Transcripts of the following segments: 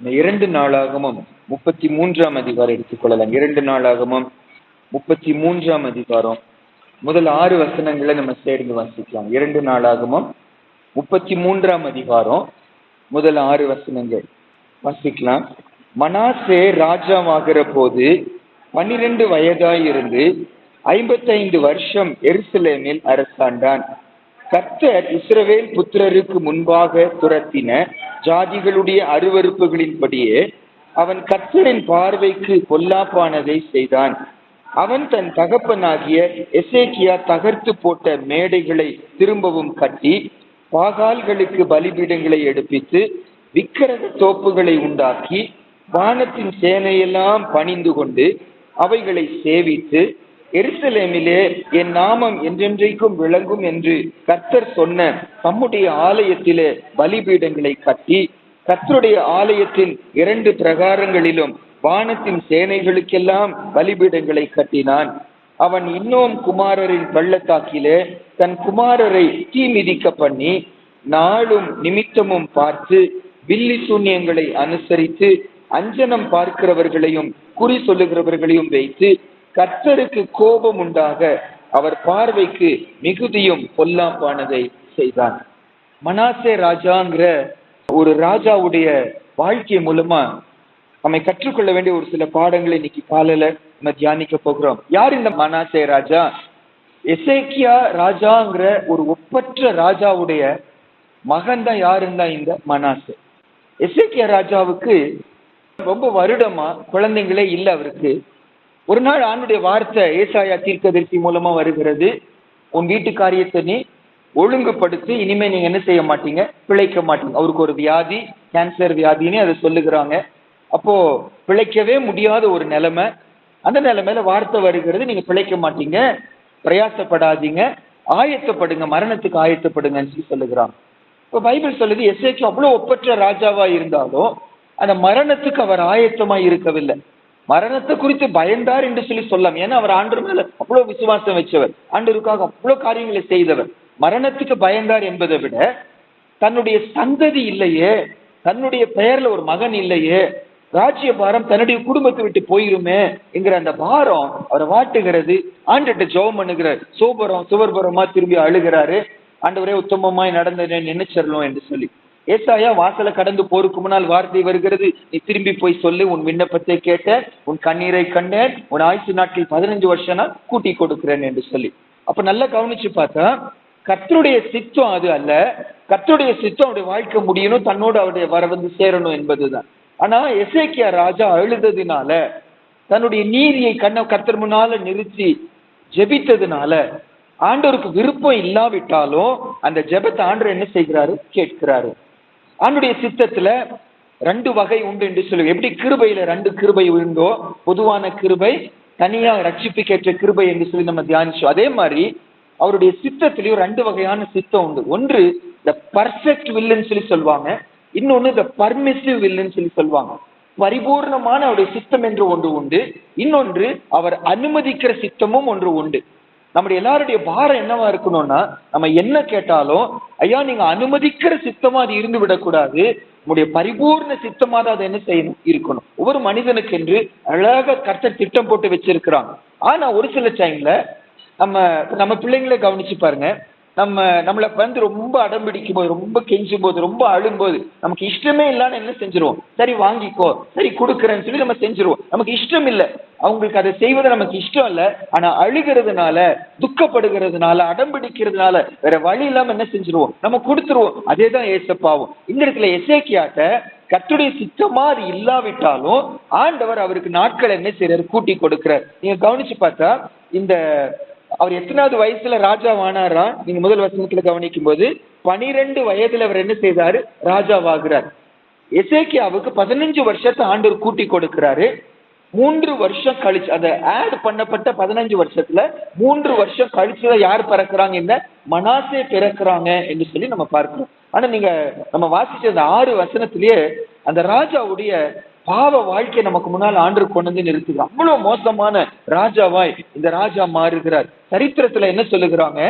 இந்த இரண்டு நாளாகமும் முப்பத்தி மூன்றாம் அதிகாரம் எடுத்துக்கொள்ளலாம் இரண்டு நாளாகமும் முப்பத்தி மூன்றாம் அதிகாரம். முதல் ஆறு வசனங்களை நம்ம சேர்ந்து வாசிக்கலாம். இரண்டு நாளாகமும் முப்பத்தி மூன்றாம் அதிகாரம். முதல் ஆறு வசனங்கள். வாசிக்கலாம். மனாசே ராஜாவாகிற போது பன்னிரண்டு வயதாயிருந்து ஐம்பத்தைந்து வருஷம் எருசலேமில் அரசாண்டான். கர்த்தர் இஸ்ரவேல் புத்திரருக்கு முன்பாக துரத்தின ஜாதிகளுடைய அருவருப்புகளின்படியே அவன் கர்த்தரின் பார்வைக்கு பொல்லாப்பானதை செய்தான். அவன் தன் தகப்பனாகிய எசேக்கியா தகர்த்து போட்ட மேடைகளை திரும்பவும் கட்டி பாகால்களுக்கு பலிபீடங்களை எடுப்பித்து விக்கிரக தோப்புகளை உண்டாக்கி வானத்தின் சேனையெல்லாம் பணிந்து கொண்டு அவைகளை சேவித்து எருசலேமிலே என் நாமம் என்றென்றைக்கும் விளங்கும் என்று கர்த்தர் சொன்ன தம்முடைய ஆலயத்திலே பலிபீடங்களை கட்டி கர்த்தருடைய ஆலயத்தின் இரண்டு பிரகாரங்களிலும் வானத்தின் சேனைகளுக்கெல்லாம் பலிபீடங்களை கட்டினான். அவன் இன்னும் குமாரரின் பள்ளத்தாக்கிலே தன் குமாரரை தீ மிதிக்க பண்ணி நாளும் நிமித்தமும் பார்த்து வில்லி சூன்யங்களை அனுசரித்து அஞ்சனம் பார்க்கிறவர்களையும் குறி சொல்லுகிறவர்களையும் வைத்து கர்த்தருக்கு கோபம் உண்டாக அவர் பார்வைக்கு மிகுதியும் பொல்லாப்பானதை செய்தான். மனாசே ராஜாங்கிற ஒரு ராஜாவுடைய வாழ்க்கை மூலமா நம்மை கற்றுக்கொள்ள வேண்டிய ஒரு சில பாடங்களை இன்னைக்கு காலையில நம்ம தியானிக்க போகிறோம். யார் இந்த மனாசே ராஜா? எசேக்கியா ராஜாங்கிற ஒரு ஒப்பற்ற ராஜாவுடைய மகன் தான் யாருன்னா இந்த மனாசே. எசேக்கியா ராஜாவுக்கு ரொம்ப வருடமா குழந்தைங்களே இல்லை அவருக்கு. ஒரு நாள் ஆண்டுடைய வார்த்தை ஏசாயா தீர்க்கதரிசி மூலமா வருகிறது. உன் வீட்டு காரியத்தை நீ ஒழுங்குபடுத்தி இனிமே நீங்க என்ன செய்ய மாட்டீங்க? பிழைக்க மாட்டீங்க. அவருக்கு ஒரு வியாதி கேன்சர் வியாதின்னு அதை சொல்லுகிறாங்க. அப்போ பிழைக்கவே முடியாத ஒரு நிலைமை. அந்த நிலைமையில வார்த்தை வருகிறது நீங்க பிழைக்க மாட்டீங்க. பிரயாசப்படாதீங்க. ஆயத்தப்படுங்க மரணத்துக்கு ஆயத்தப்படுங்கன்னு சொல்லி சொல்லுகிறாங்க. இப்போ பைபிள் சொல்லுது எஸ்ஏக்கு அவ்வளோ ஒப்பற்ற ராஜாவா இருந்தாலும் அந்த மரணத்துக்கு அவர் ஆயத்தமா இருக்கவில்லை. மரணத்தை குறித்து பயந்தார் என்று சொல்லி சொல்லலாம் ஏன்னா அவர் ஆண்டு மேல அவ்வளவு விசுவாசம் வச்சவர். ஆண்டருக்காக அவ்வளவு காரியங்களை செய்தவர். மரணத்துக்கு பயந்தார் என்பதை விட தன்னுடைய சந்ததி இல்லையே தன்னுடைய பெயர்ல ஒரு மகன் இல்லையே ராஜ்ய பாரம் தன்னுடைய குடும்பத்தை விட்டு போயிருமே என்கிற அந்த பாரம் அவரை வாட்டுகிறது. ஆண்டுகிட்ட ஜெபம் பண்ணுகிறார். சோபரம் சுவர்பரமா திரும்பி அழுகிறாரு. ஆண்டவரே உத்தமமாய் நடந்ததை நினைச்சிடலாம் என்று சொல்லி. ஏசாயா வாசலை கடந்து போருக்கு முன்னால் வார்த்தை வருகிறது. நீ திரும்பி போய் சொல்லு உன் விண்ணப்பத்தை கேட்ட உன் கண்ணீரை கண்டேன் உன் ஆயுசு நாட்கள் பதினஞ்சு வருஷம் நான் கூட்டி கொடுக்கிறேன் என்று சொல்லி. அப்ப நல்லா கவனிச்சு பார்த்தா கத்தருடைய சித்தம் அது அல்ல. கத்தருடைய சித்தம் அவருடைய வாழ்க்கை முடியணும் தன்னோடு அவருடைய வர வந்து சேரணும் என்பதுதான். ஆனா எசேக்கியா ராஜா அழுததுனால தன்னுடைய நீதியை கண்ண கர்த்தர் முன்னால நிறுத்தி ஜெபித்ததுனால ஆண்டவருக்கு விருப்பம் இல்லாவிட்டாலும் அந்த ஜெபத்தை ஆண்டவர் என்ன செய்கிறாரு? கேட்கிறாரு. ஆண்டுடைய சித்தத்துல ரெண்டு வகை உண்டு என்று சொல்லுவோம் எப்படி கிருபையில ரெண்டு கிருபை உண்டோ பொதுவான கிருபை தனியா ரட்சிப்புக்கேற்ற கிருபை என்று சொல்லி நம்ம தியானிச்சோம். அதே மாதிரி அவருடைய சித்தத்திலையும் ரெண்டு வகையான சித்தம் உண்டு. ஒன்று த பர்ஃபெக்ட் வில்லுன்னு சொல்லி சொல்லுவாங்க. இன்னொன்னு த பர்மிசிவ் வில்லுன்னு சொல்லி சொல்லுவாங்க. பரிபூர்ணமான அவருடைய சித்தம் என்று ஒன்று உண்டு. இன்னொன்று அவர் அனுமதிக்கிற சித்தமும் ஒன்று உண்டு. நம்முடைய எல்லாருடைய பாரம் என்னவா இருக்கணும்னா நம்ம என்ன கேட்டாலும் ஐயா நீங்க அனுமதிக்கிற சித்தமா அது இருந்து விடக்கூடாது. நம்முடைய பரிபூர்ண சித்தமா தான் அதை என்ன செய்யணும் இருக்கணும். ஒவ்வொரு மனிதனுக்கு என்று அழகாக கர்த்தர் திட்டம் போட்டு வச்சிருக்கிறாங்க. ஆனா ஒரு சில டைம்ல நம்ம நம்ம பிள்ளைங்களே கவனிச்சு பாருங்க. நம்ம நம்மளை வந்து ரொம்ப அடம் பிடிக்கும் போது ரொம்ப கெஞ்சும் போது ரொம்ப அழும்போது நமக்கு இஷ்டமே இல்லான்னு என்ன செஞ்சிருவோம்? சரி வாங்கிக்கோ. சரி கொடுக்குறேன்னு சொல்லி நம்ம செஞ்சிருவோம். நமக்கு இஷ்டம் இல்லை. அவங்களுக்கு அதை செய்வது நமக்கு இஷ்டம் இல்லை. ஆனா அழுகிறதுனால துக்கப்படுகிறதுனால அடம் பிடிக்கிறதுனால வேற வழி இல்லாம என்ன செஞ்சிருவோம்? நம்ம கொடுத்துருவோம். அதே தான் ஏசப்பாவும். இந்த இடத்துல எசேக்கியாட்ட கத்துடைய சித்தமா அது இல்லாவிட்டாலும் ஆண்டவர் அவருக்கு நாட்கள் என்ன செய்யறாரு கூட்டி கொடுக்கிறார். நீங்க கவனிச்சு பார்த்தா இந்த அவர் எத்தனாவது வயசுல ராஜா ஆனாரா நீங்க முதல் வசனத்துல கவனிக்கும் போது பனிரெண்டு வயதுல அவர் என்ன செய்தாரு? ராஜாவாகிறார். எசேக்கியாவுக்கு பதினஞ்சு வருஷத்தை ஆண்டவர் கூட்டி கொடுக்கிறாரு. மூன்று வருஷம் கழிச்சு அந்த ஆட் பண்ணப்பட்ட பதினஞ்சு வருஷத்துல மூன்று வருஷம் கழிச்சுதான் யார் பிறக்கிறாங்க என்ன மனாசே பிறக்கிறாங்க என்று சொல்லி நம்ம பார்க்கிறோம். ஆனா நீங்க நம்ம வாசிச்ச அந்த ஆறு வசனத்திலேயே அந்த ராஜாவுடைய பாவ வாழ்க்கை நமக்கு முன்னால் ஆண்டு கொண்டு வந்து நிறுத்துகிறார். அவ்வளவு மோசமான ராஜாவாய் இந்த ராஜா மாறுகிறார். சரித்திரத்துல என்ன சொல்லுகிறாங்க?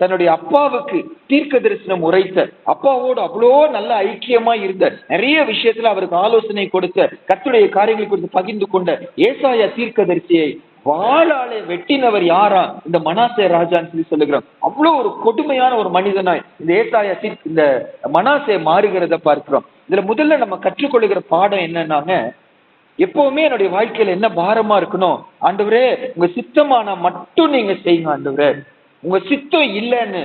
தன்னுடைய அப்பாவுக்கு தீர்க்க தரிசனம் உரைத்த அப்பாவோடு அவ்வளோ நல்ல ஐக்கியமா இருந்த நிறைய விஷயத்துல அவருக்கு ஆலோசனை கொடுத்த கத்துடைய காரியங்களை குறித்து பகிர்ந்து கொண்ட ஏசாயா தீர்க்கதரிசியை வாளாலே வெட்டினவர் யாரா? இந்த மனாசே ராஜான்னு சொல்லி சொல்லுகிறோம் அவ்வளவு ஒரு கொடுமையான ஒரு மனிதனாய் இந்த ஏசாயா இந்த மனாசே மாறுகிறத பார்க்கிறோம். இதுல முதல்ல நம்ம கற்றுக்கொள்ளுகிற பாடம் என்னன்னாங்க எப்பவுமே என்னுடைய வாழ்க்கையில என்ன பாரமா இருக்கணும் ஆண்டவரே உங்க சித்தமானா மட்டும் நீங்க செய்யுங்க ஆண்டவரே. உங்க சித்தம் இல்லைன்னு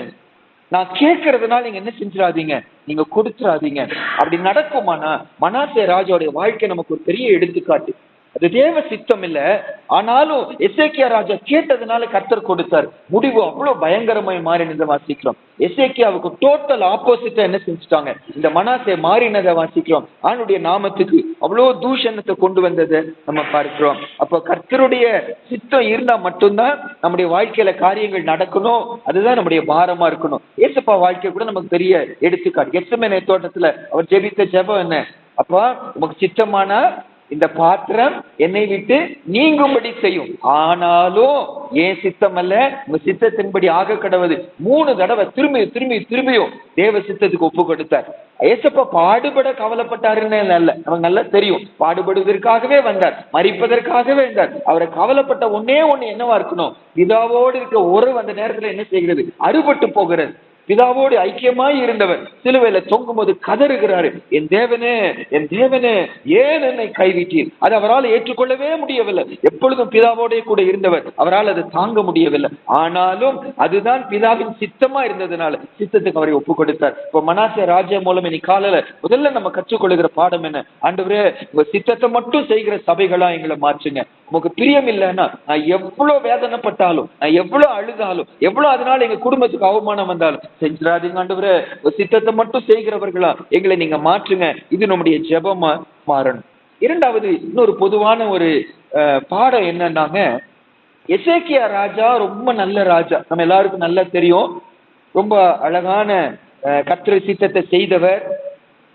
நான் கேட்கறதுனால நீங்க என்ன செஞ்சிடாதீங்க? நீங்க கொடுத்துடாதீங்க. அப்படி நடக்குமானா மனாசே ராஜாவுடைய வாழ்க்கை நமக்கு ஒரு பெரிய எடுத்துக்காட்டு. அது தேவ சித்தம் இல்ல. ஆனாலும் எசேக்கியா ராஜா கேட்டதுனால கர்த்தர் கொடுத்தார். முடிவு அவ்வளவு பயங்கரமாய் மாறினதை வாசிக்கிறோம். எசேக்கியாவுக்கு டோட்டல் ஆப்போசிட்டா என்ன செஞ்சுட்டாங்க? இந்த மனாசை மாறினதை வாசிக்கிறோம். ஆணுடைய நாமத்துக்கு அவ்வளவு தூஷணத்தை கொண்டு வந்ததை நம்ம பார்க்கிறோம். அப்ப கர்த்தருடைய சித்தம் இருந்தா மட்டும்தான் நம்முடைய வாழ்க்கையில காரியங்கள் நடக்கணும். அதுதான் நம்முடைய பாரமா இருக்கணும். ஏசப்பா வாழ்க்கை கூட நமக்கு பெரிய எடுத்துக்காட்டு. எத்தமே தோட்டத்துல அவர் ஜெபித்த ஜெபம் என்ன? அப்பா உமக்கு சித்தமானா இந்த பாத்திரம் என்னை விட்டு நீங்கும்படி செய்யும். ஆனாலும் ஏன் சித்தம் அல்ல உங்க சித்தத்தின்படி ஆக கடவுது மூணு தடவை திரும்பி திரும்பி திரும்பியும் தேவ சித்தத்துக்கு ஒப்பு கொடுத்தார். ஏசப்ப பாடுபட கவலைப்பட்டாருன்னு அல்ல? நமக்கு நல்லா தெரியும். பாடுபடுவதற்காகவே வந்தார் மறிப்பதற்காகவே வந்தார். அவரை கவலைப்பட்ட ஒன்னே ஒண்ணு என்னவா இருக்கணும்? பிதாவோடு இருக்க உறவு அந்த நேரத்துல என்ன செய்கிறது? அறுபட்டு போகிறது. பிதாவோடு ஐக்கியமாய் இருந்தவர் சிலுவையில தொங்கும் போது கதறுகிறாரு. என் தேவனே என் தேவனே ஏன் என்னை கைவிட்டீர்? அது அவரால் ஏற்றுக்கொள்ளவே முடியவில்லை. எப்பொழுதும் பிதாவோடே கூட இருந்தவர் அவரால் அதை தாங்க முடியவில்லை. ஆனாலும் அதுதான் பிதாவின் சித்தமா இருந்ததுனால சித்தத்துக்கு அவரை ஒப்பு கொடுத்தார். இப்போ மனாசிய ராஜா மூலம் இன்னைக்கு காலையில முதல்ல நம்ம கற்றுக்கொள்ளுகிற பாடம் என்ன? ஆண்டவரே உங்க சித்தத்தை மட்டும் செய்கிற சபைகளா எங்களை மாற்றுங்க. உமக்கு பிரியம் இல்லைன்னா நான் எவ்வளவு வேதனைப்பட்டாலும் நான் எவ்வளவு அழுதாலும் எவ்வளவு அதனால எங்க குடும்பத்துக்கு அவமானம் வந்தாலும் செஞ்சிடாதீங்க ஆண்டவரே. சித்தத்தை மட்டும் செய்கிறவர்களா எங்களை நீங்க மாற்றுங்க. இது நம்முடைய ஜெபமா மாறணும். இரண்டாவது இன்னொரு பொதுவான ஒரு அஹ், பாடம் என்னன்னாங்க எசேக்கியா ராஜா ரொம்ப நல்ல ராஜா. நம்ம எல்லாருக்கும் நல்லா தெரியும். ரொம்ப அழகான கத்திர சித்தத்தை செய்தவர்.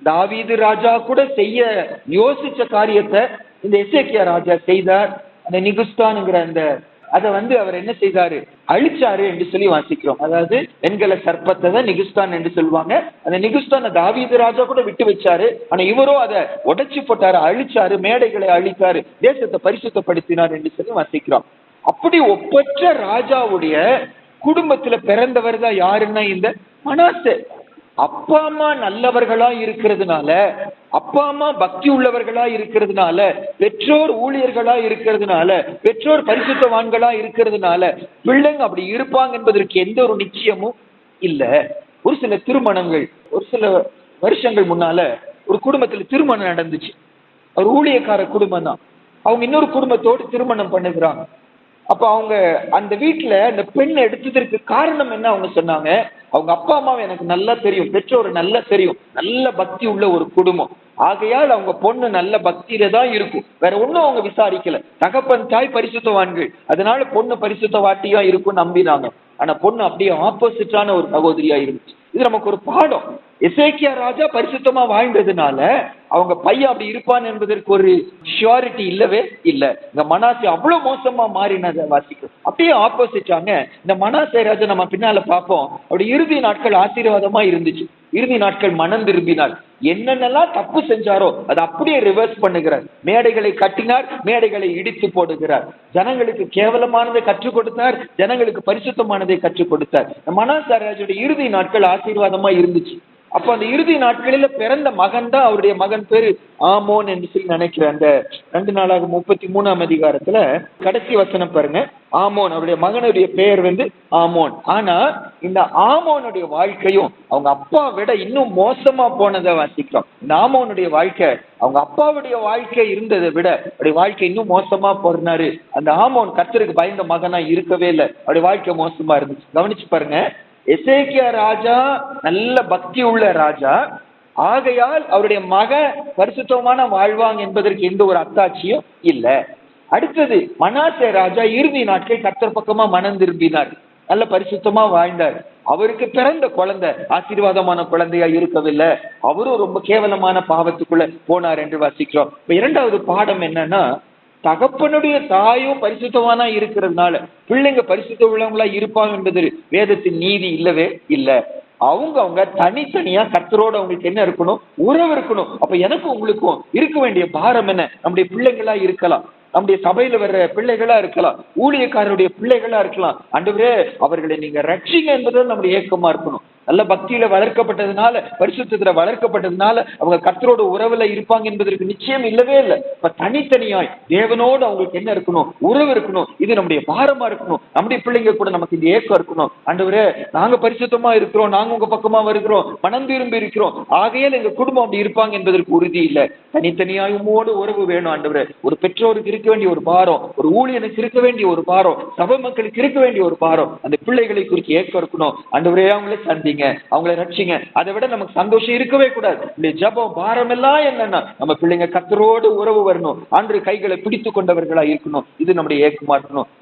தாவீது ராஜா கூட செய்ய யோசிச்ச காரியத்தை இந்த எசேக்கியா ராஜா செய்தார். அந்த நிகுஸ்தான்ங்கிற அந்த அதை வந்து அவர் என்ன செய்தாரு? அழிச்சாரு என்று சொல்லி வாசிக்கிறோம். அதாவது வெண்கல சர்ப்பத்தை தான் நிகுஸ்தான் என்று சொல்லுவாங்க. அந்த நிகுஸ்தான் தாவீது ராஜா கூட விட்டு வச்சாரு. ஆனா இவரோ அதை உடைச்சு போட்டாரு அழிச்சாரு மேடைகளை அழித்தாரு தேசத்தை பரிசுத்தப்படுத்தினார் என்று சொல்லி வாசிக்கிறோம். அப்படி ஒப்பற்ற ராஜாவுடைய குடும்பத்துல பிறந்தவர் தான் யாருன்னா இந்த மனாசே. அப்பா அம்மா நல்லவர்களா இருக்கிறதுனால அப்பா அம்மா பக்தி உள்ளவர்களா இருக்கிறதுனால பெற்றோர் ஊழியர்களா இருக்கிறதுனால பெற்றோர் பரிசுத்தவான்களா இருக்கிறதுனால பிள்ளைங்க அப்படி இருப்பாங்க என்பதற்கு எந்த ஒரு நிச்சயமும் இல்ல. ஒரு சில திருமணங்கள் ஒரு சில வருஷங்கள் முன்னால ஒரு குடும்பத்துல திருமணம் நடந்துச்சு. ஒரு ஊழியக்கார குடும்பம் தான். அவங்க இன்னொரு குடும்பத்தோடு திருமணம் பண்ணுகிறாங்க. அப்ப அவங்க அந்த வீட்டுல அந்த பெண் எடுத்ததற்கு காரணம் என்ன அவங்க சொன்னாங்க? அவங்க அப்பா அம்மாவை எனக்கு நல்லா தெரியும் பெற்றோர் நல்லா தெரியும். நல்ல பக்தி உள்ள ஒரு குடும்பம். ஆகையால் அவங்க பொண்ணு நல்ல பக்தியில தான் இருக்கும். வேற ஒண்ணும் அவங்க விசாரிக்கல. தகப்பன் தாய் பரிசுத்தவான்கள். அதனால பொண்ணு பரிசுத்த வாட்டியா இருக்கும் நம்பினாங்க. ஆனா பொண்ணு அப்படியே ஆப்போசிட்டான ஒரு சகோதரியா இருந்துச்சு. இது நமக்கு ஒரு பாடம். எசேக்கியா ராஜா பரிசுத்தமா வாழ்ந்ததுனால அவங்க பையன் அப்படி இருப்பான் என்பதற்கு ஒரு ஷியாரிட்டி இல்லவே இல்ல. இந்த மனாசை அவ்வளவு மோசமா மாறினதை வாசிக்கும் அப்படியே ஆப்போசிட்டாங்க இந்த மனாசை ராஜா நம்ம பின்னால பார்ப்போம். அப்படி இறுதி நாட்கள் ஆசீர்வாதமா இருந்துச்சு. இறுதி நாட்கள் மனம் திரும்பினார் என்னென்னலாம் தப்பு செஞ்சாரோ அதை அப்படியே ரிவர்ஸ் பண்ணுகிறார். மேடைகளை கட்டினார் மேடைகளை இடித்து போடுகிறார். ஜனங்களுக்கு கேவலமானதை கற்றுக் கொடுத்தார் ஜனங்களுக்கு பரிசுத்தமானதை கற்றுக் கொடுத்தார். மனாசாராஜுடைய இறுதி நாட்கள் ஆசீர்வாதமா இருந்துச்சு. அப்ப அந்த இறுதி நாட்களில பிறந்த மகன் தான் அவருடைய மகன் பேரு ஆமோன் என்று சொல்லி நினைக்கிறேன் அந்த ரெண்டு நாளாக முப்பத்தி மூணாம் அதிகாரத்துல கடைசி வசனம் பாருங்க. ஆமோன் அவருடைய மகனுடைய பெயர் வந்து ஆமோன். ஆனா இந்த ஆமோனுடைய வாழ்க்கையும் அவங்க அப்பா விட இன்னும் மோசமா போனதை வாசிக்கிறோம். இந்த ஆமோனுடைய வாழ்க்கை அவங்க அப்பாவுடைய வாழ்க்கை இருந்ததை விட அவருடைய வாழ்க்கை இன்னும் மோசமா போறாரு அந்த ஆமோன் கத்தருக்கு பயந்த மகனா இருக்கவே இல்லை. அவருடைய வாழ்க்கை மோசமா இருந்துச்சு. கவனிச்சு பாருங்க. எசேக்கியா ராஜா நல்ல பக்தி உள்ள ராஜா. ஆகையால் அவருடைய மக பரிசுத்தமான வாழ்வாங்க என்பதற்கு எந்த ஒரு அத்தாட்சியும் இல்ல. அடுத்தது மனாசே ராஜா இறுதி நாட்கள் கத்தர் பக்கமா மனம் திரும்பினார். நல்ல பரிசுத்தமா வாழ்ந்தார். அவருக்கு பிறந்த குழந்தை ஆசீர்வாதமான குழந்தையா இருக்கவில்லை. அவரும் ரொம்ப கேவலமான பாவத்துக்குள்ள போனார் என்று வாசிக்கிறோம். இப்ப இரண்டாவது பாடம் என்னன்னா தகப்பனுடைய தாயும் பரிசுத்தவானா இருக்கிறதுனால பிள்ளைங்க பரிசுத்த உள்ளவங்களா இருப்பாங்க என்பது வேதத்தின் நீதி இல்லவே இல்லை. அவங்க அவங்க தனித்தனியா கத்தரோட அவங்களுக்கு என்ன இருக்கணும்? உறவு இருக்கணும். அப்ப எனக்கும் உங்களுக்கும் இருக்க வேண்டிய பாரம் என்ன? நம்முடைய பிள்ளைங்களா இருக்கலாம். நம்முடைய சபையில வர்ற பிள்ளைகளா இருக்கலாம். ஊழியக்காரருடைய பிள்ளைகளா இருக்கலாம். ஆண்டவரே அவர்களை நீங்க ரட்சிங்க என்பது நம்முடைய ஏக்கமா இருக்கணும். நல்ல பக்தியில வளர்க்கப்பட்டதுனால பரிசுத்தத்துல வளர்க்கப்பட்டதுனால அவங்க கர்த்தரோட உறவுல இருப்பாங்க என்பதற்கு நிச்சயம் இல்லவே இல்லை. இப்ப தனித்தனியாய் தேவனோடு அவங்களுக்கு என்ன இருக்கணும்? உறவு இருக்கணும். இது நம்முடைய பாரமா இருக்கணும். நம்முடைய பிள்ளைங்க கூட நமக்கு இந்த ஏக்கம் இருக்கணும். ஆண்டவரே நாங்க பரிசுத்தமா இருக்கிறோம். நாங்க உங்க பக்கமா வருகிறோம். மனம் திரும்பி இருக்கிறோம். ஆகையால் எங்க குடும்பம் அப்படி இருப்பாங்க என்பதற்கு உறுதி இல்லை. தனித்தனியாய் உம்மோடு உறவு வேணும் ஆண்டவரே. ஒரு பெற்றோருக்கு இருக்க வேண்டிய ஒரு பாரம் ஒரு ஊழியனுக்கு இருக்க வேண்டிய ஒரு பாரம் சபை மக்களுக்கு இருக்க வேண்டிய ஒரு பாரம் அந்த பிள்ளைகளை குறித்து ஏக்கம் இருக்கணும். ஆண்டவரே அவங்கள சந்திங்க அவங்கள ரட்சிங்க. அதை விட நமக்கு சந்தோஷம் இருக்கவே கூடாது. இந்த ஜபம் பாரம் எல்லாம் என்னன்னா நம்ம பிள்ளைங்க கத்தரோடு உறவு வரணும். அன்று கைகளை பிடித்து கொண்டவர்களா இருக்கணும். இது நம்முடைய ஏக்கமா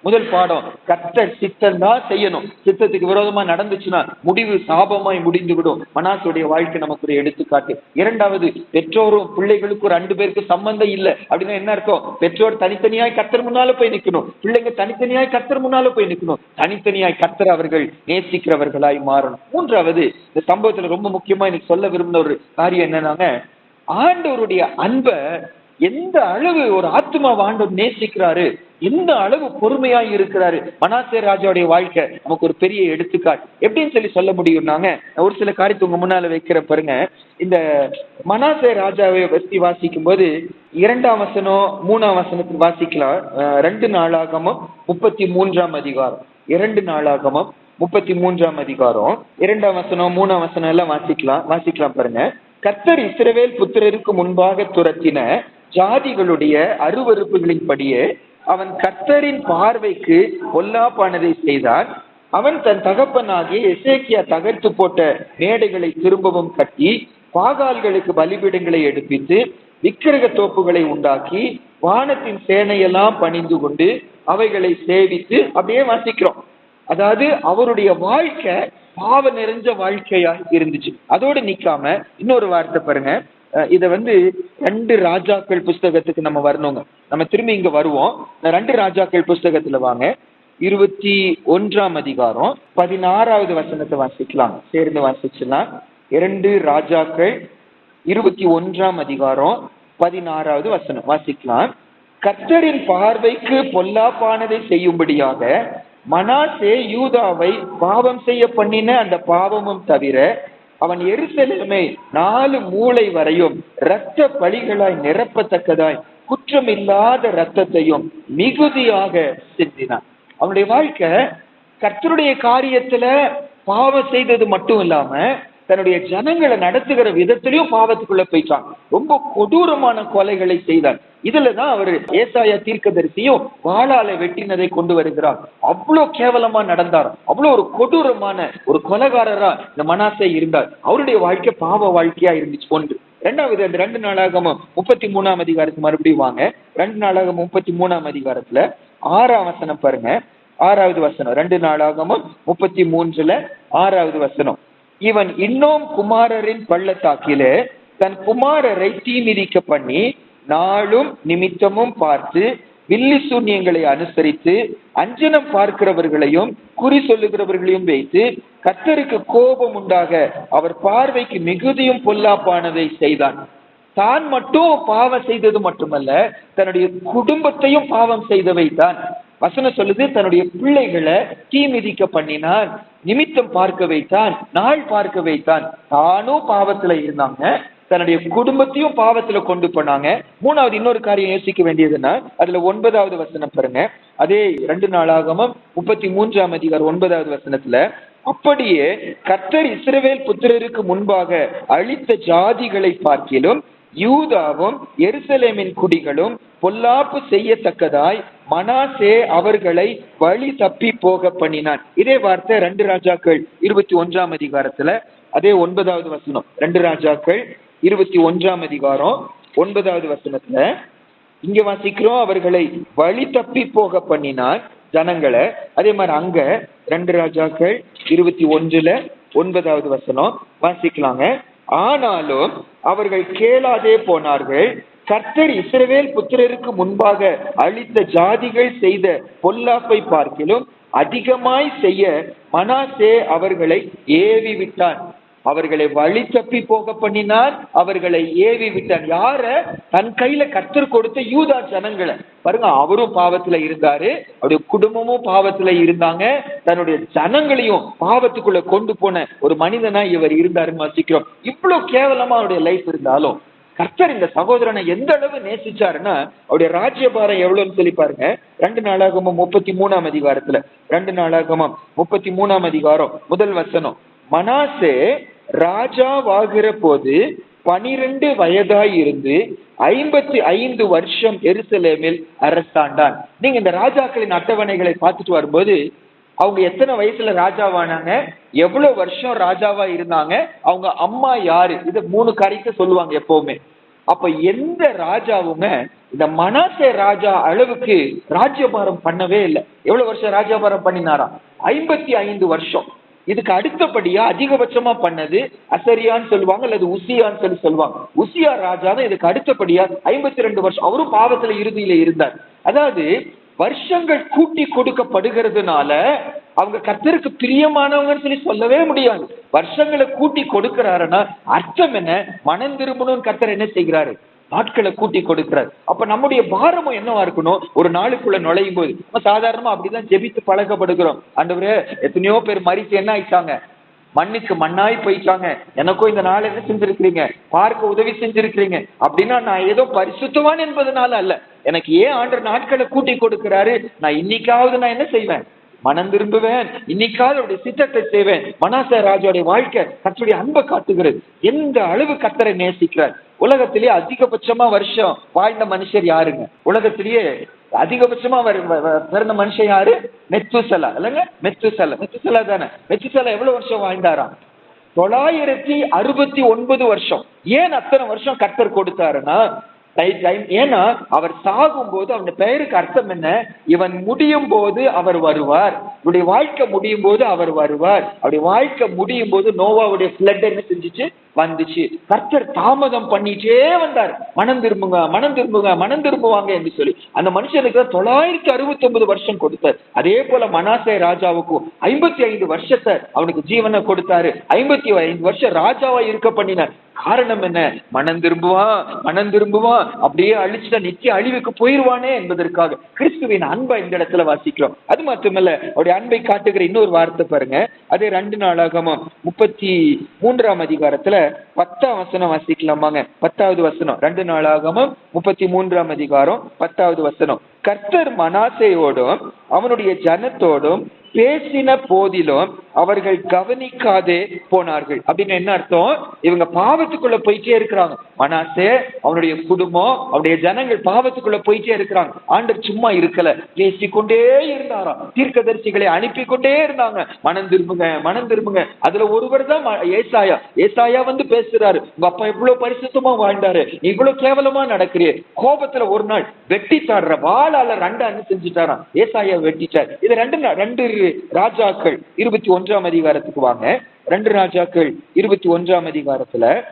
முதல் பாடம் கத்த சித்தம் தான் செய்யணும். சித்தத்துக்கு விரோதமா நடந்துச்சுன்னா முடிவு சாபமாய் முடிந்துவிடும். மனாசுடைய வாழ்க்கை நமக்கு ஒரு எடுத்துக்காட்டு. இரண்டாவது பெற்றோரும் பிள்ளைகளுக்கு ஒரு ரெண்டு பேருக்கு சம்பந்தம் இல்லை. அப்படின்னா என்ன அர்த்தம்? பெற்றோர் தனித்தனியாய் கத்தர் முன்னால போய் நிற்கணும் பிள்ளைங்க தனித்தனியாய் கத்தர் முன்னால போய் நிற்கணும் தனித்தனியாய் கத்தர் அவர்கள் நேசிக்கிறவர்களாய் மாறணும். மூன்றாவது இந்த சம்பவத்துல ரொம்ப முக்கியமா எனக்கு சொல்ல விரும்பின ஒரு காரியம் என்னன்னாங்க ஆண்டவருடைய அன்பை எந்த அளவு ஒரு ஆத்மாவை ஆண்டவர் நேசிக்கிறாரு எந்த அளவு பொறுமையா இருக்கிறாரு மனாசே ராஜாவுடைய வாழ்க்கை நமக்கு ஒரு பெரிய எடுத்துக்காட்டு. எப்படின்னு சொல்லி சொல்ல முடியும்னாங்க ஒரு சில காரியத்தை உங்க முன்னால வைக்கிற பாருங்க. இந்த மனாசே ராஜாவை பத்தி வாசிக்கும் போது இரண்டாம் வசனம் மூணாம் வசனத்தில் வாசிக்கலாம். ரெண்டு நாளாகமும் முப்பத்தி மூன்றாம் அதிகாரம். இரண்டு நாளாகமும் முப்பத்தி மூன்றாம் அதிகாரம் இரண்டாம் வசனம் மூணாம் வசனம் எல்லாம் வாசிக்கலாம் வாசிக்கலாம் பாருங்க. கர்த்தர் இஸ்ரவேல் புத்திரருக்கு முன்பாக துரத்தின ஜாதிகளுடைய அருவறுப்புகளின்படியே அவன் கர்த்தரின் பார்வைக்கு பொல்லாப்பானதை செய்தான். அவன் தன் தகப்பனாகிய எசேக்கியா தகர்த்து போட்ட மேடைகளை திரும்பவும் கட்டி பாகால்களுக்கு பலிபீடங்களை எடுப்பித்து விக்கிரக தோப்புகளை உண்டாக்கி வானத்தின் சேனையெல்லாம் பணிந்து கொண்டு அவைகளை சேவித்து அப்படியே வாசிக்கிறோம். அதாவது அவருடைய வாழ்க்கை பாவ நிறைஞ்ச வாழ்க்கையா இருந்துச்சு. அதோடு நிக்காம இன்னொரு வார்த்தை பாருங்க. இத வந்து ரெண்டு ராஜாக்கள் புஸ்தகத்துக்கு நம்ம வரணுங்க. நம்ம திரும்பி இங்க வருவோம். ரெண்டு ராஜாக்கள் புஸ்தகத்துல வாங்க. இருபத்தி ஒன்றாம் அதிகாரம் பதினாறாவது வசனத்தை வாசிக்கலாம். சேர்ந்து வாசிச்சலாம். இரண்டு ராஜாக்கள் இருபத்தி ஒன்றாம் அதிகாரம் பதினாறாவது வசனம். வாசிக்கலாம். கர்த்தரின் பார்வைக்கு பொல்லாப்பானதை செய்யும்படியாக மனாசே யூதாவை பாவம் செய்ய பண்ணின அந்த பாவமும் தவிர அவன் எருசலேமை நாலு மூளை வரையும் இரத்த பழிகளாய் நிரப்பத்தக்கதாய் குற்றமில்லாத இரத்தத்தையும் மிகுதியாக சிந்தினான் அவனுடைய வாழ்க்கை கர்த்தருடைய காரியத்துல பாவம் செய்தது மட்டும் இல்லாம தன்னுடைய ஜனங்களை நடத்துகிற விதத்திலையும் பாவத்துக்குள்ள போயிட்டான். ரொம்ப கொடூரமான கொலைகளை செய்தான். இதுலதான் அவர் ஏசாயா தீர்க்கதரிசியும் வாளால வெட்டினதை கொண்டு வருகிறார். அவ்வளவு கேவலமா நடந்தார். அவ்வளவு ஒரு கொடூரமான ஒரு கொலகாரரா இந்த மனாசை இருந்தார். அவருடைய வாழ்க்கை பாவ வாழ்க்கையா இருந்துச்சு. ஒன்று. ரெண்டாவது அந்த ரெண்டு நாளாகமும் முப்பத்தி மூணாம் அதிகாரத்துக்கு மறுபடியும் வாங்க. ரெண்டு நாளாகமும் முப்பத்தி மூணாம் அதிகாரத்துல ஆறாம் வசனம் பாருங்க. ஆறாவது வசனம். ரெண்டு நாளாகமும் முப்பத்தி மூன்றுல ஆறாவது வசனம். இவன் இன்னும் குமாரரின் பள்ளத்தாக்கிலே தன் குமாரரை தீமிதிக்க பண்ணி நாளும் நிமித்தமும் பார்த்து வில்லி சூன்யங்களை அனுசரித்து அஞ்சனம் பார்க்கிறவர்களையும் குறி சொல்லுகிறவர்களையும் வைத்து கத்தருக்கு கோபம் உண்டாக அவர் பார்வைக்கு மிகுதியும் பொல்லாப்பானதை செய்தான். தான் மட்டும் பாவம் செய்தது மட்டுமல்ல தன்னுடைய குடும்பத்தையும் பாவம் செய்தவை வைத்தான். வசனம் சொல்லுது தன்னுடைய பிள்ளைகளை தீ மிதிக்க பண்ணினான். நிமித்தம் பார்க்க வைத்தான் நாள் பார்க்க வைத்தான். தானும் பாவத்துல இருந்தாங்க. தன்னுடைய குடும்பத்தையும் பாவத்துல கொண்டு போனாங்க. மூணாவது இன்னொரு காரியம் யோசிக்க வேண்டியதுன்னா அதுல ஒன்பதாவது வசனம் பாருங்க. அதே ரெண்டு நாளாகமும் முப்பத்தி மூன்றாம் அதிகாரம் ஒன்பதாவது வசனத்துல அப்படியே கர்த்தர் இஸ்ரவேல் புத்திரருக்கு முன்பாக அழித்த ஜாதிகளை பார்க்கிலும் யூதாவும் எருசலேமின் குடிகளும் பொல்லாப்பு செய்யத்தக்கதாய் மனாசே அவர்களை வழி தப்பி போக பண்ணினான். இதே வார்த்தை ரெண்டு ராஜாக்கள் இருபத்தி ஒன்றாம் அதிகாரத்துல அதே ஒன்பதாவது வசனம். ரெண்டு ராஜாக்கள் இருபத்தி ஒன்றாம் அதிகாரம் ஒன்பதாவது வசனத்துல இங்க வாசிக்கிறோம் அவர்களை வழி தப்பி போக பண்ணினான் ஜனங்களை. அதே மாதிரி அங்க ரெண்டு ராஜாக்கள் இருபத்தி ஒன்றுல ஒன்பதாவது வசனம் வாசிக்கலாங்க. ஆனாலும் அவர்கள் கேளாதே போனார்கள். கர்த்தர் இஸ்ரவேல் புத்திரருக்கு முன்பாக அளித்த ஜாதிகள் செய்த பொல்லாப்பை பார்க்கிலும் அதிகமாய் செய்ய மனாசே அவர்களை ஏவி விட்டான் அவர்களை வழி தப்பி போக பண்ணினார் அவர்களை ஏவி விட்டார். யார? தன் கையில கத்தர் கொடுத்த யூதா ஜனங்களை. பாருங்க அவரும் பாவத்துல இருந்தாரு அவருடைய குடும்பமும் பாவத்துல இருந்தாங்க. தன்னுடைய ஜனங்களையும் பாவத்துக்குள்ள கொண்டு போன ஒரு மனிதனா இவர் இருந்தாருன்னு வசிக்கிறோம். இவ்வளவு கேவலமா அவருடைய லைஃப் இருந்தாலும் கர்த்தர் இந்த சகோதரனை எந்த அளவு நேசிச்சாருன்னா அவருடைய ராஜ்யபாரம் எவ்வளவுன்னு சொல்லி பாருங்க. ரெண்டு நாளாகமும் முப்பத்தி மூணாம் அதிகாரத்துல ரெண்டு நாளாகமும் முப்பத்தி மூணாம் அதிகாரம் முதல் வசனம். மனாசே ராஜாவாகிற போது பனிரெண்டு வயதாய் இருந்து ஐம்பத்தி ஐந்து வருஷம் எருசலேமில் அரசாண்டான். நீங்க இந்த ராஜாக்களின் அட்டவணைகளை பார்த்துட்டு வரும்போது அவங்க எத்தனை வயசுல ராஜாவானாங்க? எவ்வளவு வருஷம் ராஜாவா இருந்தாங்க? அவங்க அம்மா யாரு? இது மூணு காரியத்தை சொல்லுவாங்க எப்பவுமே. அப்ப எந்த ராஜாவுமே இந்த மனாசே ராஜா அளவுக்கு ராஜ்யபாரம் பண்ணவே இல்லை. எவ்வளவு வருஷம் ராஜ்யபாரம் பண்ணினாராம் ஐம்பத்தி ஐந்து வருஷம். இதுக்கு அடுத்தபடியா அதிகபட்சமா பண்ணது அசரியான்னு சொல்லுவாங்க அல்லது உசியான்னு சொல்லி சொல்லுவாங்க. உசியா ராஜா தான் இதுக்கு அடுத்தபடியா ஐம்பத்தி ரெண்டு வருஷம் அவரும் பாவத்துல இறுதியில இருந்தார். அதாவது வருஷங்கள் கூட்டி கொடுக்கப்படுகிறதுனால அவங்க கத்தருக்கு பிரியமானவங்கன்னு சொல்லி சொல்லவே முடியாது. வருஷங்களை கூட்டி கொடுக்கிறாருன்னா அர்த்தம் என்ன? மனம் திரும்பணும்னு கத்தர் என்ன செய்கிறாரு? நாட்களை கூட்டி கொடுக்கிறார். அப்ப நம்முடைய பாரமும் என்னவா இருக்கணும்? ஒரு நாளுக்குள்ள நுழையும் போது. நம்ம சாதாரணமா அப்படிதான் ஜெபித்து பழக்கப்படுகிறோம். ஆண்டவரே எத்தனையோ பேர் மறித்து என்ன ஆயிட்டாங்க? மண்ணுக்கு மண்ணாய் போயிட்டாங்க. எனக்கும் இந்த நாள் என்ன செஞ்சிருக்கிறீங்க? பார்க்க உதவி செஞ்சிருக்கிறீங்க. அப்படின்னா நான் ஏதோ பரிசுத்தவான் என்பதனால அல்ல. எனக்கு ஏன் ஆண்டு நாட்களை கூட்டி கொடுக்கிறாரு? நான் இன்னைக்காவது நான் என்ன செய்வேன்? மனம் திரும்புவேன். இன்னைக்காவது அவருடைய சித்தத்தை செய்வேன். மனாச ராஜாவுடைய வாழ்க்கை கத்தருடைய அன்பை காட்டுகிறது. எந்த அளவு கத்தரை நேசிக்கிறார்? உலகத்திலேயே அதிகபட்சமா வருஷம் வாழ்ந்த மனுஷர் யாருங்க? உலகத்திலேயே அதிகபட்சமா வரு- பிறந்த மனுஷன் யாரு? மெத்துசலா. இல்லைங்க? மெத்துசலா. மெத்துசலா தானே. மெத்துசலா எவ்வளவு வருஷம் வாழ்ந்தாராம்? தொள்ளாயிரத்தி அறுபத்தி ஒன்பது வருஷம். ஏன் அத்தனை வருஷம் கர்த்தர் கொடுத்தாருன்னா டைம் ஏன்னா அவர் சாகும் போது அவன் பெயருக்கு அர்த்தம் என்ன? இவன் முடியும் போது அவர் வருவார். இவருடைய வாழ்க்கை முடியும் போது அவர் வருவார். அவருடைய வாழ்க்கை முடியும் போது நோவாவுடைய பிளட் என்ன செஞ்சுச்சு? வந்துச்சு. கர்த்தர் தாமதம் பண்ணிட்டே வந்தார். மனம் திரும்புங்க மனம் திரும்புங்க மனம் திரும்புவாங்க என்று சொல்லி. அந்த மனுஷனுக்கு தொள்ளாயிரத்தி அறுபத்தி ஒன்பது வருஷம் கொடுத்தார். அதே போல மனாசே ராஜாவுக்கும் ஐம்பத்தி ஐந்து வருஷத்தை அவனுக்கு ஜீவனை கொடுத்தாரு. ஐம்பத்தி ஐந்து வருஷம் ராஜாவா இருக்க பண்ணினார் காரணம் என்ன? மனம் திரும்புவான் மனம் திரும்புவான் அப்படியே அழிச்சுட்டா நித்திய அழிவுக்கு போயிருவானே என்பதற்காக கிறிஸ்துவின் அன்பை இந்த இடத்துல வாசிக்கிறோம். அது மட்டுமல்ல அவருடைய அன்பை காட்டுகிற இன்னொரு வார்த்தை பாருங்க. அதே ரெண்டு நாளாகமும் முப்பத்தி மூன்றாம் அதிகாரத்துல பத்தாம் வசனம் வாசிக்கலாமாங்க. பத்தாவது வசனம். ரெண்டு நாளாகமும் முப்பத்தி மூன்றாம் அதிகாரம் பத்தாவது வசனம். கர்த்தர் மனாசையோடும் அவனுடைய ஜனத்தோடும் பேசின போதிலும் அவர்கள் கவனிக்காதே போனார்கள். அப்படின்னு என்ன அர்த்தம்? இவங்க பாவத்துக்குள்ள போயிட்டே இருக்கிறாங்க. மனாசே அவனுடைய குடும்பம் அவனுடைய ஜனங்கள் பாவத்துக்குள்ள போயிட்டே இருக்கிறாங்க. ஆண்டர் சும்மா இருக்கல. பேசிக்கொண்டே இருந்தாராம். தீர்க்கதரிசிகளை அனுப்பி கொண்டே இருந்தாங்க. மனம் திரும்புங்க மனம் திரும்புங்க. அதுல ஒருவர் தான் ஏசாயா. ஏசாயா வந்து பேசுறாரு. உங்க அப்பா எவ்வளவு பரிசுத்தமா வாழ்ந்தாரு. இவ்வளவு கேவலமா நடக்கிறீ கோபத்துல ஒரு நாள் வெட்டி சாடுற வாளால ரெண்டு அண்ணு செஞ்சுட்டாராம். ஏசாயா வெட்டிட்டார் இது ரெண்டு ரெண்டு ராஜாக்கள் இருபத்தி ஒன்றாம் அதிகாரத்துக்கு வாங்க. ரெண்டு ராஜாக்கள் இருபத்தி ஒன்றாம் அதிகாரத்துல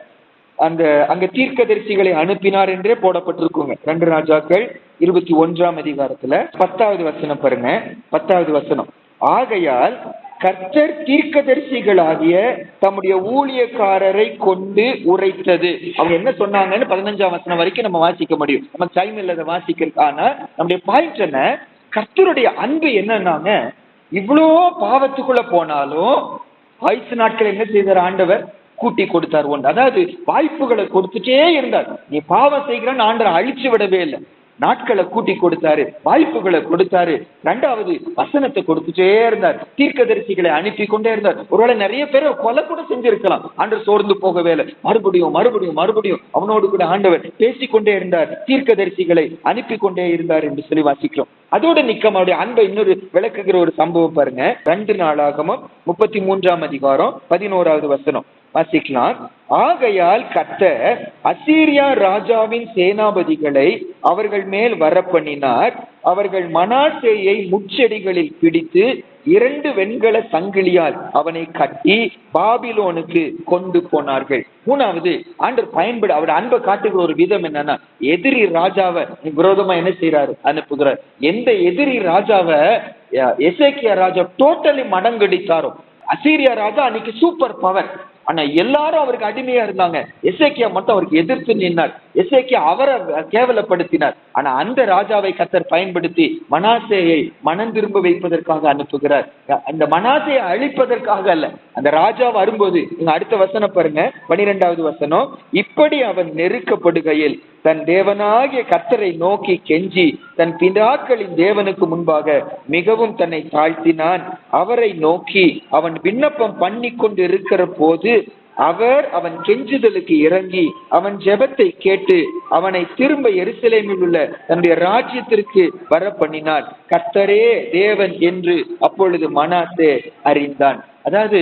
அந்த அங்க தீர்க்கதரிசிகளை அனுப்பினார் என்றே போடப்பட்டிருக்குங்க. ரெண்டு ராஜாக்கள் இருபத்தி ஒன்றாம் அதிகாரத்துல பத்தாவது வசனம் பாருங்க. பத்தாவது வசனம். ஆகையால் கர்த்தர் தீர்க்கதரிசிகளாகிய தம்முடைய ஊழியக்காரரை கொண்டு உரைத்தது. அவங்க என்ன சொன்னாங்கன்னு பதினஞ்சாம் வசனம் வரைக்கும் நம்ம வாசிக்க முடியும். நம்ம டைம் இல்லாத வாசிக்கிறதுக்கு. ஆனா நம்முடைய பாயிண்ட் என்ன? கர்த்தருடைய அன்பு என்னன்னாங்க? இவ்வளோ பாவத்துக்குள்ள போனாலும் ஆயுசு நாட்கள் என்ன செய்தார் ஆண்டவர்? கூட்டி கொடுத்தார் ஒன்று. அதாவது வாய்ப்புகளை கொடுத்துட்டே இருந்தார். நீ பாவம் செய்கிறான்னு ஆண்டவர் அழிச்சு விடவே இல்லை. நாட்களை கூட்டி கொடுத்தாரு வாய்ப்புகளை கொடுத்தாரு. ரெண்டாவது வசனத்தை கொடுத்துட்டே இருந்தார். தீர்க்கதரிசிகளை அனுப்பி கொண்டே இருந்தார். ஒருவேளை நிறைய பேரை கொலை கூட செஞ்சிருக்கலாம். ஆண்டவர் சோர்ந்து போகவே இல்லை. மறுபடியும் மறுபடியும் மறுபடியும் அவனோடு கூட ஆண்டவர் பேசிக்கொண்டே இருந்தார். தீர்க்கதரிசிகளை அனுப்பி கொண்டே இருந்தார் என்று சொல்லி வாசிக்கிறோம். அதோட நிக்கம் அவருடைய அன்பை இன்னொரு விளக்குகிற ஒரு சம்பவம் பாருங்க. ரெண்டு நாளாகமும் முப்பத்தி மூன்றாம் அதிகாரம் பதினோராவது வசனம். வாசிக்கலாம். ஆகையால் கத்த அசீரியா ராஜாவின் சேனாபதிகளை அவர்கள் மேல் வரப்பண்ணினார். அவர்கள் மனாசேயை முச்செடிகளில் பிடித்து இரண்டு வெண்கல சங்கிலியால் அவனை கட்டி பாபிலோனுக்கு கொண்டு போனார்கள். மூணாவது ஆண்டர் பயன்படு அவர் அன்பை காட்டுகிற ஒரு விதம் என்னன்னா எதிரி ராஜாவை விரோதமா என்ன செய்யறாரு அனுப்புகிறார். எந்த எதிரி ராஜாவை எசேக்கியா ராஜா டோட்டலி மடங்கடித்தாரோ அசீரியா ராஜா அன்னைக்கு சூப்பர் பவர் ஆனா எல்லாரும் அவருக்கு அடிமையா இருந்தாங்க. எசேக்கியா மட்டும் அவருக்கு எதிர்த்து நின்னார். எசேக்கியா அவரை கேவலப்படுத்தினார். ஆனா அந்த ராஜாவை கத்தர் பயன்படுத்தி மனாசேயை மனம் திரும்ப வைப்பதற்காக அனுப்புகிறார். அந்த மனாசையை அழிப்பதற்காக அல்ல. அந்த ராஜா வரும்போது நீங்க அடுத்த வசனம் பாருங்க பனிரெண்டாவது வசனம் இப்படி அவன் நெருக்கப்படுகையில் தன் தேவனாகிய கத்தரை நோக்கி கெஞ்சி தன் பிதாக்களின் தேவனுக்கு முன்பாக மிகவும் தன்னை தாழ்த்தினான். அவரை நோக்கி அவன் விண்ணப்பம் பண்ணி கொண்டு இருக்கிற போது அவர் அவன் கெஞ்சுதலுக்கு இறங்கி அவன் ஜெபத்தை கேட்டு அவனை திரும்ப எருசலேமில் உள்ள தன்னுடைய ராஜ்யத்திற்கு வர பண்ணினார் கர்த்தரே தேவன் என்று அப்பொழுது மனாசே அறிந்தான். அதாவது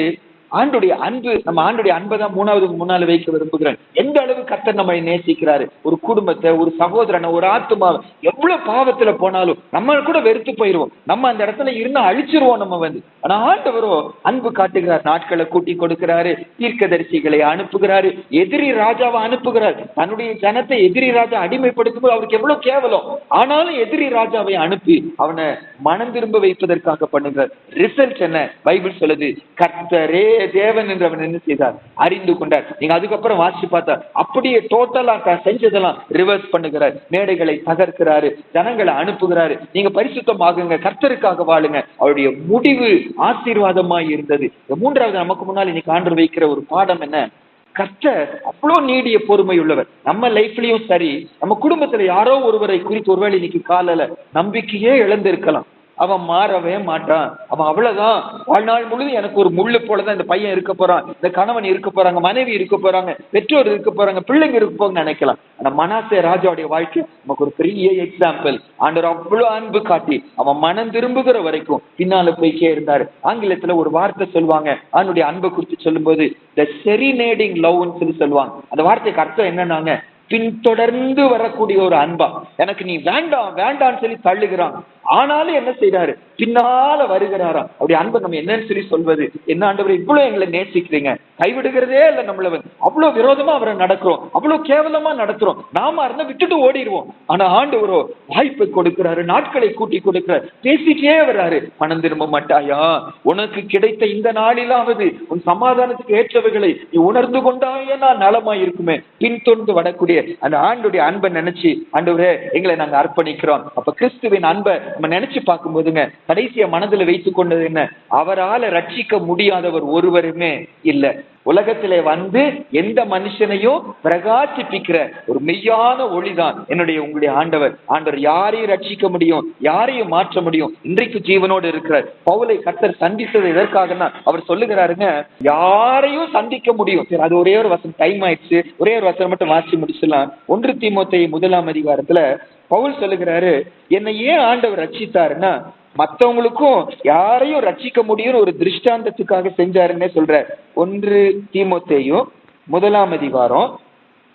ஆண்டுடைய அன்பு நம்ம ஆண்டுடைய அன்பை தான் மூணாவது முன்னால வைக்க விரும்புகிறேன். எந்த அளவு கத்தர் நம்மை நேசிக்கிறாரு? ஒரு குடும்பத்தை ஒரு சகோதரனை ஒரு ஆத்மாவை எவ்வளவு பாவத்துல போனாலும் நம்ம கூட வெறுத்து போயிருவோம். நம்ம அந்த இடத்துல இருந்தா அழிச்சிருவோம் நம்ம வந்து. ஆனா ஆண்டவரோ அன்பு காட்டுகிறார். நாட்களை கூட்டி கொடுக்கிறாரு தீர்க்கதரிசிகளை அனுப்புகிறாரு எதிரி ராஜாவை அனுப்புகிறார். தன்னுடைய ஜனத்தை எதிரி ராஜா அடிமைப்படுத்தும் போது அவருக்கு எவ்வளவு கேவலம். ஆனாலும் எதிரி ராஜாவை அனுப்பி அவனை மனம் திரும்ப வைப்பதற்காக பண்ணுகிறார். ரிசல்ட் என்ன? பைபிள் சொல்லுது கர்த்தரே தேவன் என்று அவன் என்ன செய்தார் அறிந்து கொண்டார் நீங்க அதுக்கப்புறம் வாசிச்சு பார்த்தா அப்படியே டோட்டலா செஞ்சதெல்லாம் ரிவர்ஸ் பண்ணுகிறார். மேடைகளை தகர்க்கிறாரு ஜனங்களை அனுப்புகிறாரு. நீங்க பரிசுத்தமாகுங்க கர்த்தருக்காக வாழுங்க. அவருடைய முடிவு ஆசீர்வாதமாய் இருந்தது. மூன்றாவது நமக்கு முன்னால் இன்னைக்கு ஆண்டு வைக்கிற ஒரு பாடம் என்ன? கர்த்தர் அவ்வளோ நீடிய பொறுமை உள்ளவர். நம்ம லைஃப்லயும் சரி நம்ம குடும்பத்துல யாரோ ஒருவரை குறித்து ஒருவேளை இன்னைக்கு காலல நம்பிக்கையே இழந்திருக்கலாம். அவன் மாறவே மாட்டான். அவன் அவ்வளவுதான். வாழ்நாள் முழுவதும் எனக்கு ஒரு முள்ளு போலதான் இந்த பையன் இருக்க போறான். இந்த கணவன் இருக்க போறாங்க மனைவி இருக்க போறாங்க பெற்றோர் இருக்க போறாங்க பிள்ளைங்க இருக்க போங்க நினைக்கலாம். ஆனா மனாசே ராஜாவுடைய வாழ்க்கை நமக்கு ஒரு பெரிய எக்ஸாம்பிள் ஆண்டவர் அவ்வளவு அன்பு காட்டி அவன் மனம் திரும்புகிற வரைக்கும் பின்னால போய்க்கே இருந்தாரு. ஆங்கிலத்துல ஒரு வார்த்தை சொல்லுவாங்க. அவனுடைய அன்பை குறித்து சொல்லும்போது த செரினேடிங் லவ்னு சொல்லி சொல்லுவாங்க. அந்த வார்த்தைக்கு அர்த்தம் என்னன்னாங்க? பின்தொடர்ந்து வரக்கூடிய ஒரு அன்பா. எனக்கு நீ வேண்டாம் வேண்டாம்னு சொல்லி தள்ளுகிறான். ஆனாலும் என்ன செய்யறாரு பின்னால வருகிறாரா? அப்படி அன்பை நம்ம என்னன்னு சொல்லி சொல்வது என்ன ஆண்டவர் இவ்வளவு எங்களை நேசிக்கிறீங்க. கைவிடுகிறதே இல்ல நம்மள அவ்வளவு விரோதமா அவரை நடக்கிறோம். அவ்வளவு கேவலமா நடத்துறோம். நாம இருந்தா விட்டுட்டு ஓடிடுவோம். ஆனா ஆண்டவரோ வாய்ப்பை கொடுக்கிறாரு நாட்களை கூட்டி கொடுக்கிறார். பேசிட்டே வர்றாரு. மனம் திரும்ப மாட்டாயா? உனக்கு கிடைத்த இந்த நாளிலாவது உன் சமாதானத்துக்கு ஏற்றவைகளை நீ உணர்ந்து கொண்டாயே? நான் நலமா இருக்குமே பின்தொடர்ந்து வரக்கூடிய அந்த ஆண்டுடைய அன்பை நினைச்சு ஆண்டவரே எங்களை நாங்க அர்ப்பணிக்கிறோம். அப்ப கிறிஸ்துவின் அன்பை நம்ம நினைச்சு பார்க்கும் போதுங்க கடைசிய மனதுல வைத்துக் கொண்டது என்ன? அவரால ரட்சிக்க முடியாதவர் ஒருவருமே இல்ல. உலகத்திலே வந்து எந்த மனுஷனையும் பிரகாசிப்பிக்கிற ஒரு மெய்யான ஒளிதான் என்னுடைய உங்களுடைய ஆண்டவர். ஆண்டவர் யாரையும் ரட்சிக்க முடியும் யாரையும் மாற்ற முடியும் இன்றைக்கு ஜீவனோடு இருக்கிறார். பவுலை கத்தர் சந்தித்தது எதற்காகனா அவர் சொல்லுகிறாருங்க யாரையும் சந்திக்க முடியும். சரி அது ஒரே ஒரு வசனம் டைம் ஆயிடுச்சு. ஒரே ஒரு வசனம் மட்டும் வாசி முடிச்சிடலாம். ஒன்று திமுத்தையை முதலாம் அதிகாரத்துல பவுல் சொல்லுகிறாரு என்னை ஏன் ஆண்டவர் ரட்சித்தாருன்னா மற்றவங்களுக்கும் யாரையும் ரட்சிக்க முடியும்னு ஒரு திருஷ்டாந்தத்துக்காக செஞ்சாருன்னே சொல்ற ஒன்று தீமோத்தேயும் முதலாம் அதிகாரம்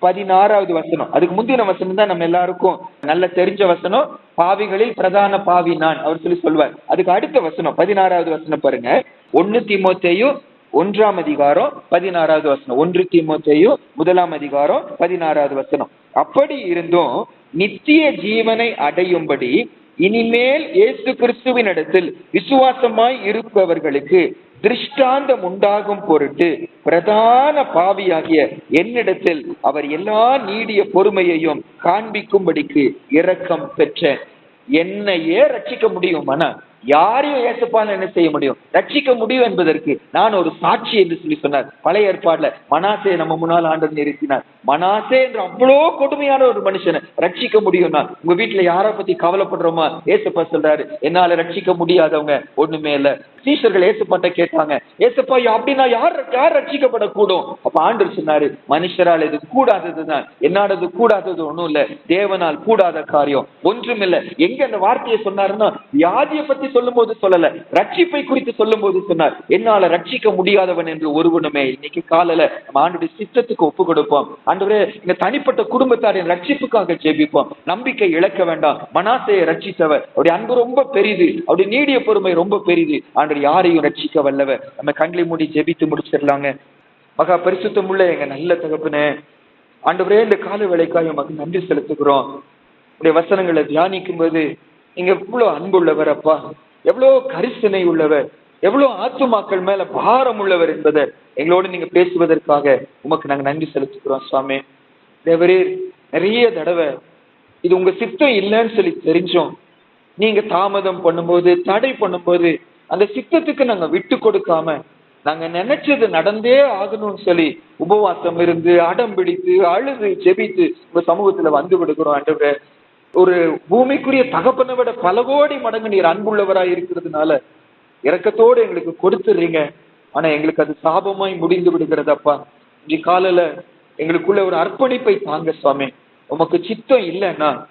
பதினாறாவது வசனம். அதுக்கு முந்தின வசனம் தான் நம்ம எல்லாருக்கும் நல்ல தெரிஞ்ச வசனம். பாவிகளில் பிரதான பாவி நான் அவர் சொல்லி சொல்வார். அதுக்கு அடுத்த வசனம் பதினாறாவது வசனம் பாருங்க. ஒன்னு தீமோத்தேயும் ஒன்றாம் அதிகாரம் பதினாறாவது வசனம். ஒன்று தீமோத்தேயும் முதலாம் அதிகாரம் பதினாறாவது வசனம். அப்படி இருந்தும் நித்திய ஜீவனை அடையும்படி இனிமேல் இயேசு கிறிஸ்துவின் இடத்தில் விசுவாசமாய் இருப்பவர்களுக்கு திருஷ்டாந்தம் உண்டாகும் பொருட்டு பிரதான பாவியாகிய என்னிடத்தில் அவர் எல்லா நீடிய பொறுமையையும் காண்பிக்கும்படிக்கு இரக்கம் பெற்ற என்னையே ரட்சிக்க முடியும் யாரையும் ஏசப்பான்னு என்ன செய்ய முடியும்? ரட்சிக்க முடியும் என்பதற்கு நான் ஒரு சாட்சி என்று சொல்லி சொன்னார். பழைய ஏற்பாடுல மனாசே நம்ம முன்னால் ஆண்டர் நிறுத்தினார். மனாசே என்ற அவ்வளோ கொடுமையான ஒரு மனுஷனை ரட்சிக்க முடியும்னா உங்க வீட்டுல யாரை பத்தி கவலைப்படுறோமா? ஏசப்பா சொல்றாரு என்னால ரட்சிக்க முடியாதவங்க ஒண்ணுமே இல்ல. சீஷர்கள் ஏசப்பாட்ட கேட்டாங்க ஏசப்பா அப்படின்னா யார் யார் ரட்சிக்கப்படக்கூடும்? அப்ப ஆண்டர் சொன்னாரு மனுஷரால் இது கூடாததுதான். என்னானது கூடாதது ஒண்ணும் இல்ல. தேவனால் கூடாத காரியம் ஒன்றும் இல்ல. எங்க அந்த வார்த்தையை சொன்னாருன்னா வியாதியை பத்தி சொல்லும் போது சொல்லல. ரட்சிப்பை குறித்து சொல்லும் போது சொன்னார். என்னால ரட்சிக்க முடியாதவன் என்று ஒருவனுமே இன்னைக்கு காலல நம்ம ஆண்டுடைய சித்தத்துக்கு ஒப்பு கொடுப்போம். ஆண்டவரே இந்த தனிப்பட்ட குடும்பத்தாரின் ரட்சிப்புக்காக ஜெபிப்போம். நம்பிக்கை இழக்க வேண்டாம். மனாசையை ரட்சித்தவர். அவருடைய அன்பு ரொம்ப பெரிது. அவருடைய நீடிய பொறுமை ரொம்ப பெரிது. ஆண்டு யாரையும் ரட்சிக்க வல்லவர். நம்ம கண்களை மூடி ஜெபித்து முடிச்சிடலாங்க. மகா பரிசுத்தம் உள்ள எங்க நல்ல தகப்பனே. ஆண்டவரே இந்த கால வேலைக்காக உமக்கு நன்றி செலுத்துகிறோம். உடைய வசனங்களை தியானிக்கும் போது நீங்க எவ்வளவு அன்புள்ளவர் அப்பா. எவ்வளவு கரிசனை உள்ளவர். எவ்வளவு ஆத்துமாக்கள் மேல பாரம் உள்ளவர் என்பதை எங்களோடு நீங்க பேசுவதற்காக உமக்கு நாங்க நன்றி செலுத்துக்கிறோம் சுவாமி. தேவரீர் நிறைய தடவை இது உங்க சித்தம் இல்லைன்னு சொல்லி தெரிஞ்சோம். நீங்க தாமதம் பண்ணும்போது தடை பண்ணும்போது அந்த சித்தத்துக்கு நாங்க விட்டு கொடுக்காம நாங்க நினைச்சது நடந்தே ஆகணும்னு சொல்லி உபவாசம் இருந்து அடம் பிடித்து அழுது ஜெபித்து உங்க சமூகத்துல வந்து விடுகிறோம் ஆண்டவரே. ஒரு பூமிக்குரிய தகப்பனை விட பல கோடி மடங்கு நீர் அன்புள்ளவராய் இருக்கிறதுனால இறக்கத்தோடு எங்களுக்கு கொடுத்துடுறீங்க ஆனா எங்களுக்கு அது சாபமாய் முடிந்து விடுகிறதப்பா. இன்றைய காலையில எங்களுக்குள்ள ஒரு அர்ப்பணிப்பை தாங்க சுவாமி. உமக்கு சித்தம் இல்லைன்னா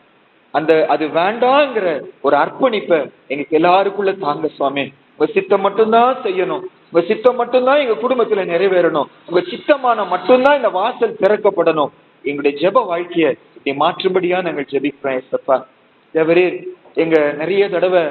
அந்த அது வேண்டாங்கிற ஒரு அர்ப்பணிப்பை எங்களுக்கு எல்லாருக்குள்ள தாங்க சுவாமி. உங்க சித்தம் மட்டும்தான் செய்யணும். உங்க சித்தம் மட்டும்தான் எங்க குடும்பத்துல நிறைவேறணும். உங்க சித்தமான மட்டும்தான் இந்த வாசல் திறக்கப்படணும். எங்களுடைய ஜெப வாழ்க்கைய மாற்றுபடியா மாற்றும்படியா நாங்கள் ஜெபிக்கிறோம் ஏசப்பா தேவரே எங்க நிறைய தடவை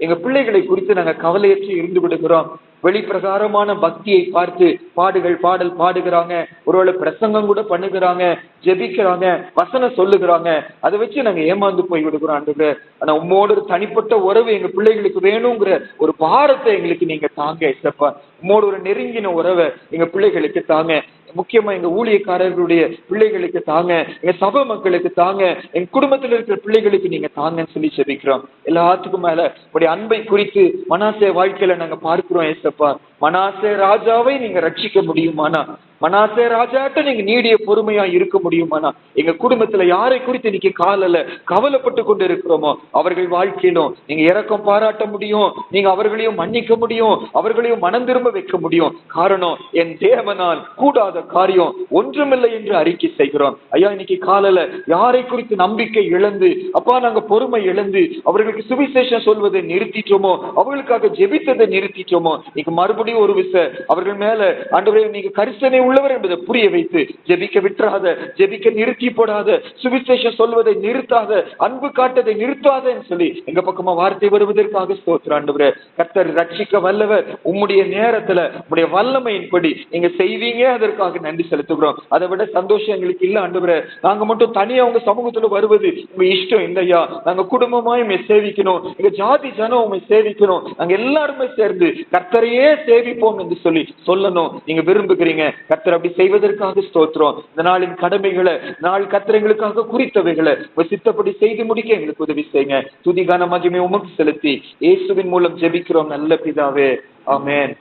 எங்க பிள்ளைகளை குறித்து நாங்க கவலையற்று இருந்து விடுகிறோம். வெளிப்பிரகாரமான பக்தியை பார்த்து பாடுகள் பாடல் பாடுகிறாங்க. ஒருவேளை பிரசங்கம் கூட பண்ணுகிறாங்க ஜெபிக்கிறாங்க வசனம் சொல்லுகிறாங்க. அதை வச்சு நாங்க ஏமாந்து போய் விடுகிறோம் ஆண்டுங்க ஆனா உம்மோட ஒரு தனிப்பட்ட உறவு எங்க பிள்ளைகளுக்கு வேணுங்கிற ஒரு பாரத்தை எங்களுக்கு நீங்க தாங்க இசப்பா உம்மோட ஒரு நெருங்கின உறவை எங்க பிள்ளைகளுக்கு தாங்க. முக்கியமா எங்க ஊழியக்காரர்களுடைய பிள்ளைகளுக்கு தாங்க எங்க சபை மக்களுக்கு தாங்க எங்க குடும்பத்துல இருக்கிற பிள்ளைகளுக்கு நீங்க தாங்கன்னு சொல்லி செபிக்கிறோம். எல்லாத்துக்கும் மேல உடைய அன்பை குறித்து மனாசே வாழ்க்கையில நாங்க பார்க்கிறோம் ஏசப்பா. மனாசே ராஜாவை நீங்க ரட்சிக்க முடியுமானா? மனாசே ராஜாட்ட நீங்க நீடிய பொறுமையா இருக்க முடியுமானா? எங்க குடும்பத்துல யாரை குறித்து இன்னைக்கு காலல கவலைப்பட்டு கொண்டு இருக்கிறோமோ அவர்கள் வாழ்க்கையிலும் நீங்க இறக்கம் பாராட்ட முடியும் நீங்க அவர்களையும் மன்னிக்க முடியும் அவர்களையும் மனம் திரும்ப வைக்க முடியும். காரணம் என் தேவனால் கூடாத காரியம் ஒன்றுமில்லை என்று அறிக்கை செய்கிறோம். ஐயா இன்னைக்கு காலல யாரை குறித்து நம்பிக்கை இழந்து அப்பா நாங்க பொறுமை இழந்து அவர்களுக்கு சுவிசேஷம் சொல்வதை நிறுத்திட்டோமோ அவர்களுக்காக ஜெபித்ததை நிறுத்திட்டோமோ இன்னைக்கு மறுபடியும் ஒரு விச. அவர்கள் மேல ஆண்டவரே நீங்க கரிசனை உள்ளவர் என்பதை புரிய வைத்து ஜெபிக்க விட்டுறாத ஜெபிக்க நிறுத்தி போடாத சுவிசேஷம் சொல்வதை நிறுத்தாத அன்பு காட்டதை நிறுத்தாத சொல்லி எங்க பக்கமா வார்த்தை வருவதற்காக ஸ்தோத்திர ஆண்டவரே. கர்த்தர் ரட்சிக்க வல்லவர் உம்முடைய நேரத்துல உம்முடைய வல்லமையின்படி நீங்க செய்வீங்க அதற்காக நன்றி செலுத்துகிறோம். அதை விட சந்தோஷம் எங்களுக்கு இல்ல ஆண்டவரே. நாங்க மட்டும் தனியா உங்க சமூகத்துல வருவது உங்க இஷ்டம் இல்லையா? நாங்க குடும்பமாய் உண்மை சேவிக்கணும் எங்க ஜாதி ஜனம் உண்மை சேவிக்கணும். நாங்க எல்லாருமே சேர்ந்து கர்த்தரையே சேவிப்போம் என்று சொல்லி சொல்லணும். நீங்க விரும்புகிறீங்க. கத்தர் அப்படி செய்வதற்காக ஸ்தோத்திரம். இந்த நாளின் கடமைகளை நாள் கத்திரங்களுக்காக எங்களுக்காக குறித்தவைகளை சித்தப்படி செய்து முடிக்க எங்களுக்கு உதவி செய்யுங்க. துதிகான மகிமை உமக்கு செலுத்தி இயேசுவின் மூலம் ஜெபிக்கிறோம். நல்ல பிதாவே. ஆமேன்.